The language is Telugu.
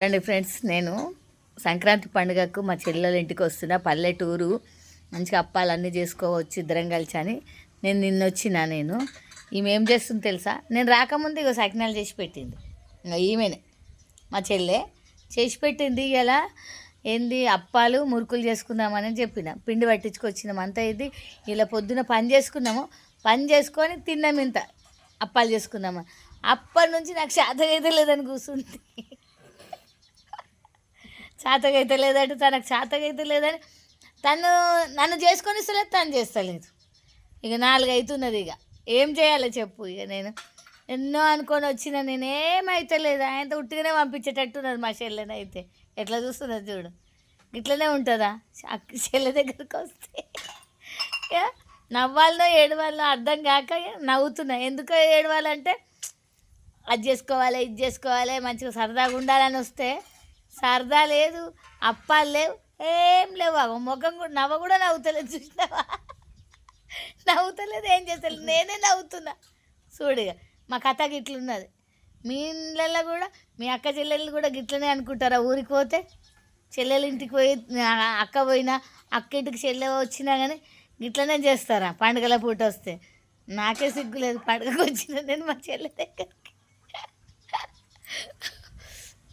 అండి ఫ్రెండ్స్ నేను సంక్రాంతి పండుగకు మా చెల్లెల ఇంటికి వస్తున్న పల్లెటూరు మంచిగా అప్పాలన్నీ చేసుకోవచ్చు ఇద్దరం కలిసి అని. నేను నిన్న వచ్చిన నేను. ఈమె ఏం చేస్తుంది తెలుసా? నేను రాకముందు ఇక సకినాలు చేసి పెట్టింది. ఇంకా ఈమెనే మా చెల్లె. చేసి పెట్టింది ఇలా ఏంది? అప్పాలు మురుకులు చేసుకుందామని చెప్పిన. పిండి పట్టించుకొచ్చినాం అంతా ఇది ఇలా పొద్దున పని చేసుకున్నాము. పని చేసుకొని తిన్నాం ఇంత. అప్పాలు చేసుకున్నాము అప్పటి నుంచి నాకు శాతం ఏదో లేదని కూర్చుంది చేతకైతే లేదంటే తనకు చేతకైతే లేదని తను నన్ను చేసుకొని ఇస్తలేదు తను చేస్తలేదు. ఇక నాలుగు అవుతున్నది ఇక. ఏం చేయాలో చెప్పు ఇక నేను. ఎన్నో అనుకొని వచ్చిన నేను ఏమైతే లేదు ఆయనతో ఉట్టిగానే పంపించేటట్టున్నది మా చెల్లెని అయితే. ఎట్లా చూస్తున్నది చూడు. ఇట్లనే ఉంటుందా? చెల్లె దగ్గరికి వస్తే. ఇక ఏడవాలో అర్థం కాక నవ్వుతున్నా. ఎందుకు ఏడవాలంటే అది చేసుకోవాలి ఇది చేసుకోవాలి మంచిగా సరదాగా ఉండాలని వస్తే సరదా లేదు అప్పాలు లేవు ఏం లేవు అవ ముఖం కూడా నవ్వ కూడా నవ్వుతలేదు చూసినావా? నవ్వుతలేదు ఏం చేస్తలేదు. నేనే నవ్వుతున్నా. చూడిగా మా కథకి ఇట్లున్నది మీ ఇళ్ళల్లో కూడా మీ అక్క చెల్లెళ్ళు కూడా గిట్లనే అనుకుంటారా? ఊరికి పోతే చెల్లెలు ఇంటికి పోయి అక్క పోయినా అక్క ఇంటికి చెల్లె వచ్చినా కానీ గిట్లనే చేస్తారా? పండుగల పూట వస్తే. నాకే సిగ్గులేదు పండుగకు వచ్చిన నేను మా చెల్లె దగ్గర.